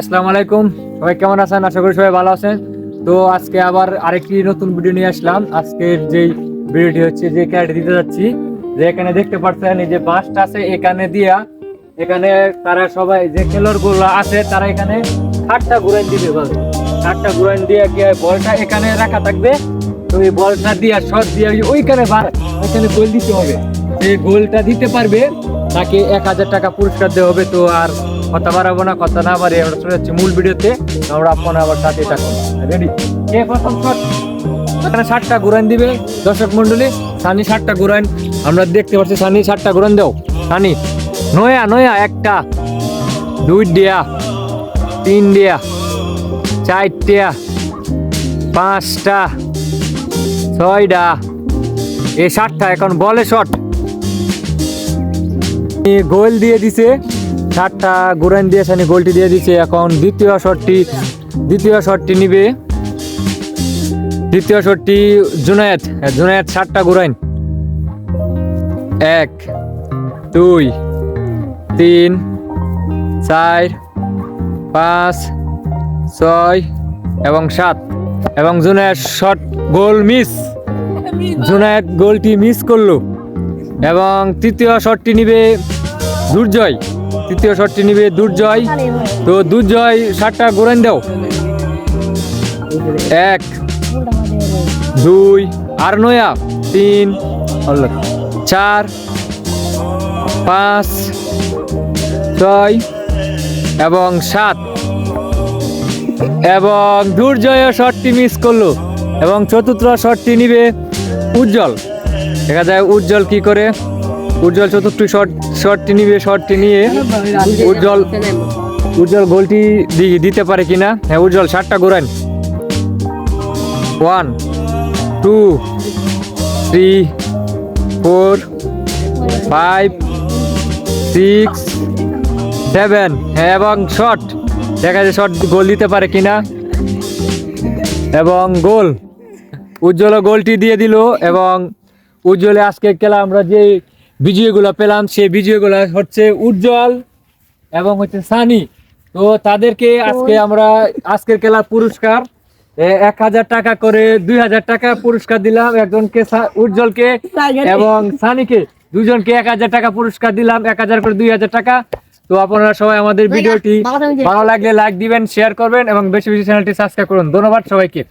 আসসালামু আলাইকুম। সবাই কেমন আছেন? আশা করি সবাই ভালো আছেন। তো আজকে আবার আরেকটি নতুন ভিডিও নিয়ে আসলাম। আজকের যেই ভিডিওটি হচ্ছে যে ক্যারেটে দিতে যাচ্ছি, যে এখানে দেখতে পাচ্ছেন এই যে বাসটা আছে এখানে দিয়া, এখানে তারা সবাই যে খেলোয়াড়গুলো আছে, তারা এখানে ষাটটা ঘুরান দিবে বলে। ষাটটা ঘুরান দিয়ে কি বলটা এখানে রাখা থাকবে। তো এই বলটা দিয়ে, শট দিয়ে ওইখানে ওইখানে গোল দিতে হবে। যে গোলটা দিতে পারবে, তাকে এক হাজার টাকা পুরস্কার দেওয়া হবে। তো আর কথা বাড়াবো না, কথা না বাড়িয়ে আমরা চলে যাচ্ছি মূল ভিডিওতে। আমরা আপনার আবার সাথে থাকুন। রেডি কে প্রথম শট এখানে ষাটটা ঘুরান দিবে। দর্শক মন্ডলী সানি ষাটটা ঘুরান। আমরা দেখতে পাচ্ছি সানি ষাটটা ঘুরান দাও। সানি, নয়া নয়া, একটা। দুই ডিয়া তিন ডিয়া চারটিয়া পাঁচটা, ছয়টা। এই ষাটটা এখন বলে শট গোল দিয়ে দিছে। ষাটটা গুরান দিয়ে সানি গোলটি দিয়ে দিছে। এখন দ্বিতীয় শটটি দ্বিতীয় শটটি নিবে। দ্বিতীয় শটটি জুনায়েত হ্যাঁ, জুনায়েত ষাটটা গুরাইন এক দুই তিন চার পাঁচ ছয় এবং সাত। এবং Junaid shot goal miss. Junaid গোলটি মিস করল। এবং তৃতীয় শটটি নিবে দুর্জয়। তৃতীয় শটটি নিবে দুর্জয়। তো দুর্জয় ষাটটা গোরান দাও। এক, দুই, আর নয়া, তিন, চার, পাঁচ, ছয় এবং সাত। এবং দুর্জয় শটটি মিস করল এবং চতুর্থ শটটি নিবে উজ্জ্বল। দেখা যায় উজ্জ্বল কি করে? উজ্জ্বল চতুর্থ শট শটটি নিবে শটটি নিয়ে উজ্জ্বল উজ্জ্বল গোলটি দিতে পারে কিনা? হ্যাঁ উজ্জ্বল, ষাটটা ঘোরান। One two three four five six seven হ্যাঁ এবং শট দেখা যায় শট গোল দিতে পারে কিনা? এবং গোল। উজ্জ্বল গোলটি দিয়ে দিল, এবং উজ্জ্বলে আজকে খেলা আমরা যে বিজয়গুলো পেলাম সেই বিজয়গুলো হচ্ছে উজ্জ্বল এবং হচ্ছে সানি। তো তাদেরকে আজকে আমরা আজকের খেলার পুরস্কার এক হাজার টাকা করে দুই হাজার টাকা পুরস্কার দিলাম একজনকে উজ্জ্বলকে এবং সানিকে। দুজনকে এক হাজার টাকা পুরস্কার দিলাম এক হাজার করে দুই হাজার টাকা। তো আপনারা সবাই আমাদের ভিডিওটি ভালো লাগলে লাইক দিবেন শেয়ার করবেন এবং বেশি বেশি চ্যানেলটি সাবস্ক্রাইব করুন। ধন্যবাদ সবাইকে।